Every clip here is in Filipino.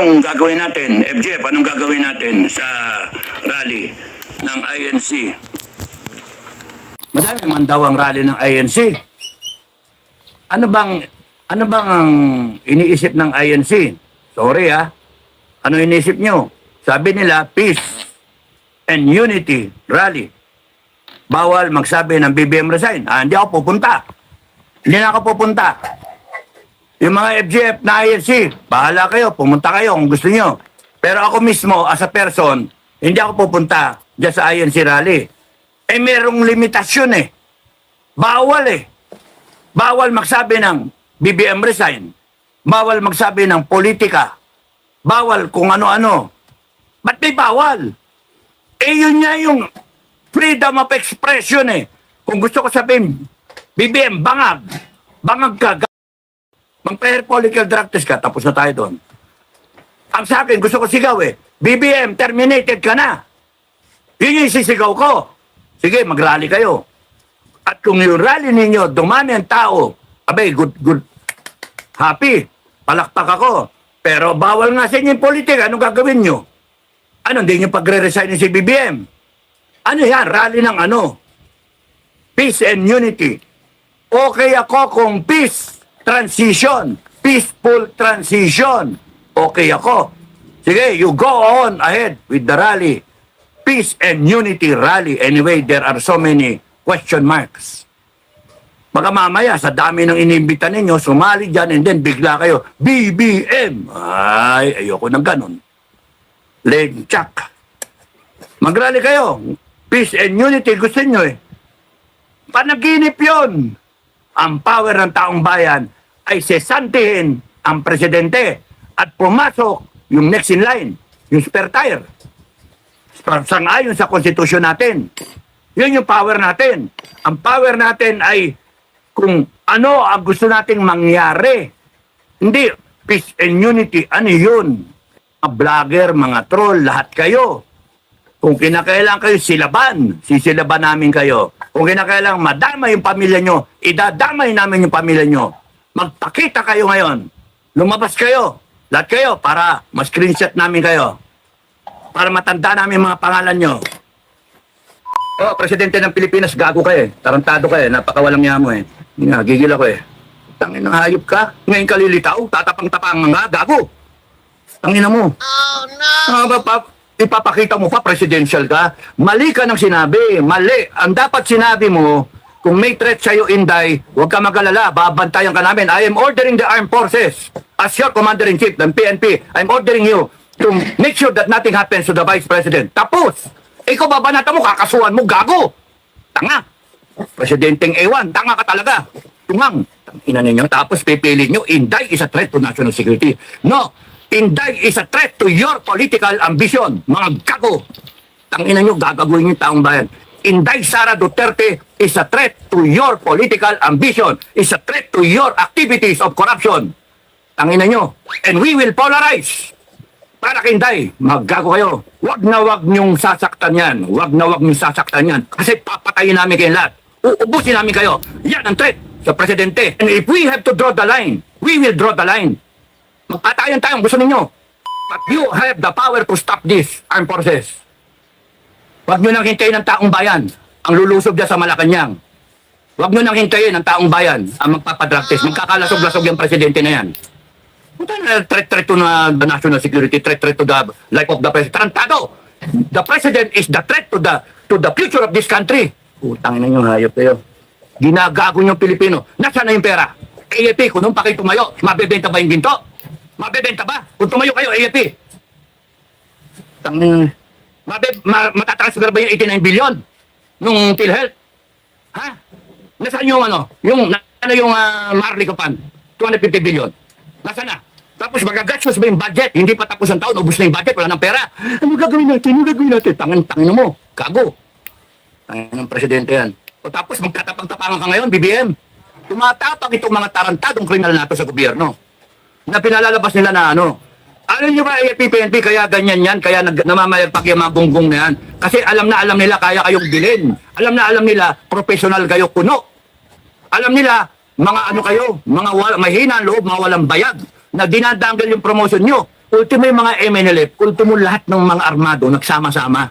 anong gagawin natin? FJF, anong gagawin natin sa rally ng INC? Madami naman daw ang rally ng INC. Ano bang ano bang ang iniisip ng INC? Sorry ah. Ano iniisip nyo? Sabi nila, peace and unity rally. Bawal magsabi ng BBM resign. Ah, hindi ako pupunta. Hindi na ako pupunta. Yung mga FGF na INC, bahala kayo, pumunta kayo kung gusto nyo. Pero ako mismo, as a person, hindi ako pupunta dyan sa INC rally. Eh, merong limitasyon eh. Bawal eh. Bawal magsabi ng BBM resign. Bawal magsabi ng politika. Bawal kung ano-ano. Ba't may bawal? Eh, yun nga yung freedom of expression eh. Kung gusto ko sabihin, BBM, bangag. Bangag ka, Mag-pair political drug test ka, tapos na tayo doon. Ang sa akin, gusto ko sigaw eh. BBM, terminated ka na. Yun yung sisigaw ko. Sige, mag-rally kayo. At kung yung rally ninyo, dumami ang tao, abay, good, good, happy, palakpak ako. Pero bawal nga sa inyo yung politika, anong gagawin nyo? Ano, hindi nyo pagre-resign si BBM? Ano yan, rally ng ano? Peace and unity. Okay ako kung peace transition, peaceful transition. Okay ako. Sige, you go on ahead with the rally. Peace and unity rally. Anyway, there are so many question marks. Baka mamaya, sa dami ng inimbita ninyo, sumali dyan and then bigla kayo, BBM. Ay, ayoko ng ganun. Lenchak. Magrally kayo. Peace and unity, gusto nyo eh. Panaginip yon. Ang power ng taong bayan ay sesantihin ang presidente at pumasok yung next in line, yung spare tire. Sangayon sa konstitusyon natin. Yun yung power natin. Ang power natin ay kung ano ang gusto nating mangyari. Hindi, peace and unity. Ano yun? Mga vlogger, mga troll, lahat kayo. Kung kinakailangan kayo silaban, sisilaban namin kayo. Kung kinakailangan madama yung pamilya nyo, idadamay namin yung pamilya nyo. Magpakita kayo ngayon. Lumabas kayo. Lahat kayo para ma-screenshot namin kayo. Para matanda namin mga pangalan nyo. Oh, presidente ng Pilipinas, gago ka eh. Tarantado ka eh. Napakawalang niya mo eh. Nga, gigil ako eh. Tangin ng hayop ka. Ngayon ka lilitaw. Tatapang-tapang nga, gago. Tangin mo. Oh, no! ba, pa, ipapakita mo pa, presidential ka. Mali ka ng sinabi. Mali. Ang dapat sinabi mo, kung may threat sa'yo, Inday, huwag ka magalala. Babantayan ka namin. I am ordering the armed forces as your commander-in-chief ng PNP. I'm ordering you to make sure that nothing happens to the vice president. Tapos, ikaw babanata mo, kakasuhan mo, gago. Tanga. Presidenteng ewan, tanga ka talaga. Tungang. Ina ninyo. Tapos pipili nyo, Inday is a threat to national security. No. Inday is a threat to your political ambition. Mga gago. Tangina nyo, gagawin yung taong bayan. Inday Sara Duterte is a threat to your political ambition. Is a threat to your activities of corruption. Tangina nyo. And we will polarize. Para kay Inday, maggago kayo. Huwag na huwag niyong sasaktan yan. Huwag na huwag niyong sasaktan yan. Kasi papatayin namin kayo lahat. Uubusin namin kayo. Yan ang threat sa presidente. And if we have to draw the line, we will draw the line. Magpatayan tayo kung gusto ninyo. But you have the power to stop this armed forces. Huwag nyo nang hintayin ng taong bayan ang lulusob dyan sa Malacanang. Huwag nyo nang hintayin ng taong bayan ang magpapadrag test. Magkakalasog-lasog yung presidente na yan. Punta na threat threat to na the national security, threat threat to the life of the president. Tarantado! The president is the threat to the to the future of this country. Utang na yung hayop kayo. Ginagago yung Pilipino. Nasaan na yung pera? AFP, kung nung pa kayo tumayo, mabebenta ba yung ginto? Mabebenta ba? Kung tumayo kayo, AFP. Tangin. Mabe, ma, matatransfer ba yung 89 billion? Nung PhilHealth? Ha? Nasaan yung ano? Yung, na, ano yung uh, Marley Kapan? 250 billion. Nasaan na? Tapos magagastos ba yung budget? Hindi pa tapos ang taon, ubus na yung budget, wala nang pera. Ano gagawin natin? Ano gagawin natin? Tangan, tangan mo. Gago. Tangan ng presidente yan. O tapos magtatapang-tapangan ka ngayon, BBM. Tumatapang itong mga tarantadong kriminal nato sa gobyerno. Na pinalalabas nila na ano. Alam nyo ba, AFP, PNP, kaya ganyan yan, kaya nag, namamayagpag yung mga gunggong na yan. Kasi alam na alam nila kaya kayong bilhin. Alam na alam nila, professional kayo kuno. Alam nila, mga ano kayo, mga wala, mahina ang loob, mga walang bayag, na dinadanggal yung promotion nyo. ultimo yung mga MNLF, ultimo lahat ng mga armado nagsama-sama.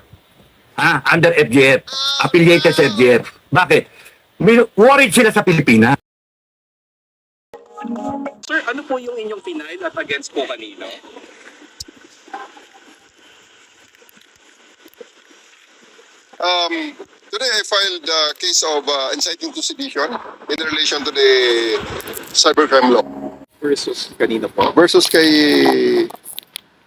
Ha? Under FGF. Affiliated sa FGF. Bakit? Worried sila sa Pilipinas. Ano po yung inyong final at against po kanino? Um, today I filed a case of uh, inciting to sedition in relation to the cybercrime law Versus kanino po? versus kay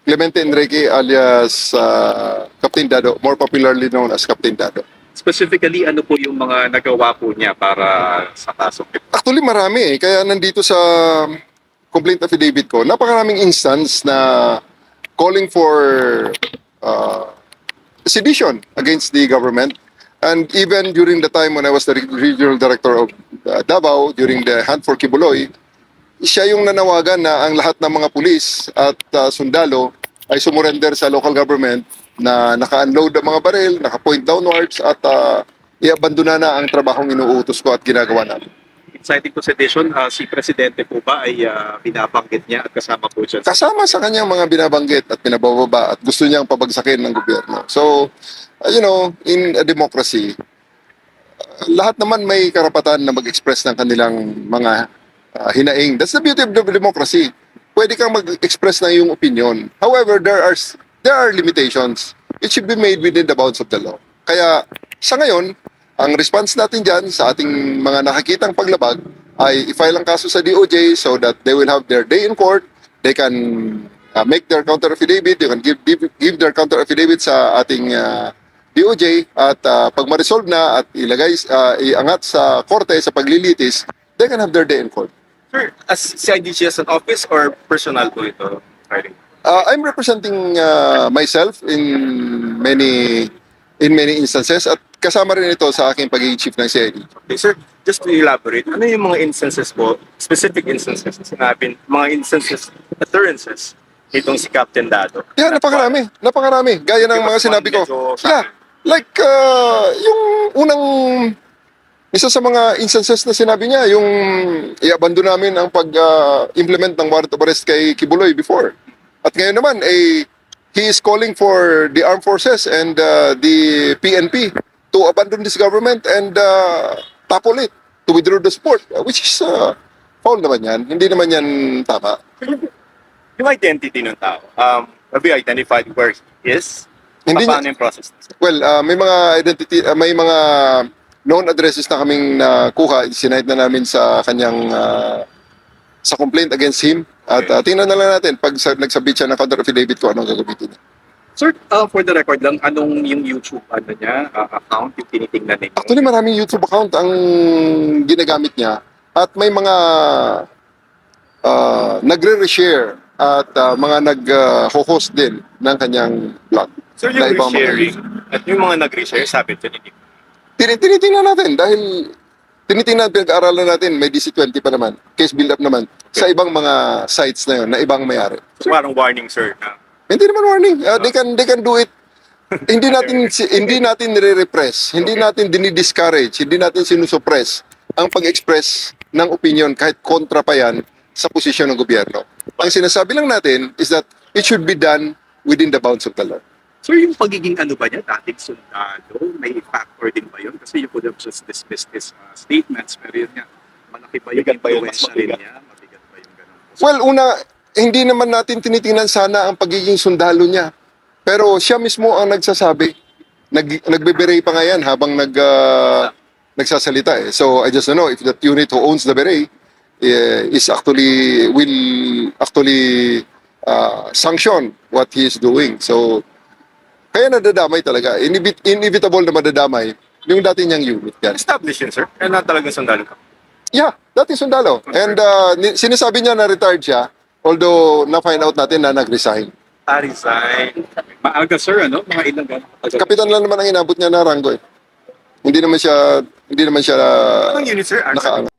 Clemente Enrique alias uh, Captain Dado, more popularly known as Captain Dado. Specifically, ano po yung mga nagawa po niya para sa kaso? Actually marami eh, kaya nandito sa complaint affidavit ko, napakaraming instance na calling for uh, sedition against the government. And even during the time when I was the re- regional director of uh, Davao, during the Hunt for Kibuloy, siya yung nanawagan na ang lahat ng mga pulis at uh, sundalo ay sumurrender sa local government na naka-unload ang mga baril, naka-point downwards at uh, i-abandona na ang trabahong inuutos ko at ginagawa namin. Inciting to sedition, ah, si Presidente po ba ay ah, binabanggit niya at kasama po dyan? kasama sa kanyang mga binabanggit at pinabababa at gusto niyang pabagsakin ng gobyerno. So, uh, you know, in a democracy, uh, lahat naman may karapatan na mag-express ng kanilang mga uh, hinaing. That's the beauty of the democracy. Pwede kang mag-express ng iyong opinion. However, there are there are limitations. It should be made within the bounds of the law. Kaya sa ngayon, ang response natin dyan sa ating mga nakakitang paglabag ay i-file ang kaso sa DOJ so that they will have their day in court. They can uh, make their counter affidavit. They can give, give, give their counter affidavit sa ating uh, DOJ at uh, pag ma-resolve na at ilagay, uh, iangat sa korte sa paglilitis, they can have their day in court. Sir, as CIDG as an office or personal po ito? Sorry. Uh, I'm representing uh, myself in many in many instances at kasama rin ito sa aking pagiging chief ng CID. Okay, sir, just to elaborate, ano yung mga instances po, specific instances na sinabi, mga instances, occurrences, itong si Captain Dado? Yeah, napakarami. Napakarami. Gaya ng mga sinabi ko. Yeah, like uh, yung unang isa sa mga instances na sinabi niya, yung i-abandon namin ang pag-implement ng warrant of arrest kay Kibuloy before. At ngayon naman, eh, he is calling for the armed forces and uh, the PNP to abandon this government and uh, topple it, to withdraw the support, uh, which is uh, foul naman yan. Hindi naman yan tama. Yung identity ng tao, um, have you identified where he is? Hindi Paano yung process? Well, uh, may mga identity, uh, may mga known addresses na kaming nakuha. Sinite na namin sa kanyang uh, sa complaint against him. At uh, tingnan na lang natin pag sa, nagsabit siya ng counter affidavit ko anong gagamitin niya. Sir, uh, for the record lang, anong yung YouTube ano niya, uh, account, yung tinitingnan ninyo? Actually, maraming YouTube account ang ginagamit niya at may mga uh, nagre-reshare at uh, mga nag-host din ng kanyang blog. Sir, yung resharing, at yung mga nag-reshare, sabi ito tinitingnan natin dahil tinitingnan, pinag-aaralan natin, may DC-20 pa naman, case build-up naman, sa ibang mga sites na yun, na ibang mayari. So, parang warning, sir, na Hindi naman warning. Uh, they can they can do it. hindi natin si- hindi natin nire-repress, hindi natin dinidiscourage, hindi natin sinusuppress ang pag-express ng opinion kahit kontra pa yan sa posisyon ng gobyerno. Ang sinasabi lang natin is that it should be done within the bounds of the law. Sir, yung pagiging ano ba niya, dating sundalo, may factor din ba yun? Kasi you could have just dismissed his uh, statements, pero yun nga, malaki ba yung influensya rin niya? Mabigat ba yung ganun? Well, una, hindi naman natin tinitingnan sana ang pagiging sundalo niya. Pero siya mismo ang nagsasabi. Nag, nagbe-beret pa nga yan habang nag, ah, nagsasalita eh. So I just don't know if that unit who owns the beret eh, is actually, will actually ah, sanction what he is doing. So, kaya nadadamay talaga. Inevit, inevitable na madadamay yung dati niyang unit yan. Established yun, sir. Kaya na talagang sundalo ka. Yeah, dating sundalo. And uh, sinasabi niya na retired siya, although na-find out natin na nag-resign. Pa-resign. Maaga, sir, ano? Mga ilang ganun. Kapitan lang naman ang inabot niya na ranggo eh. Hindi naman siya, hindi naman siya Anong unit, sir? Nakaangat.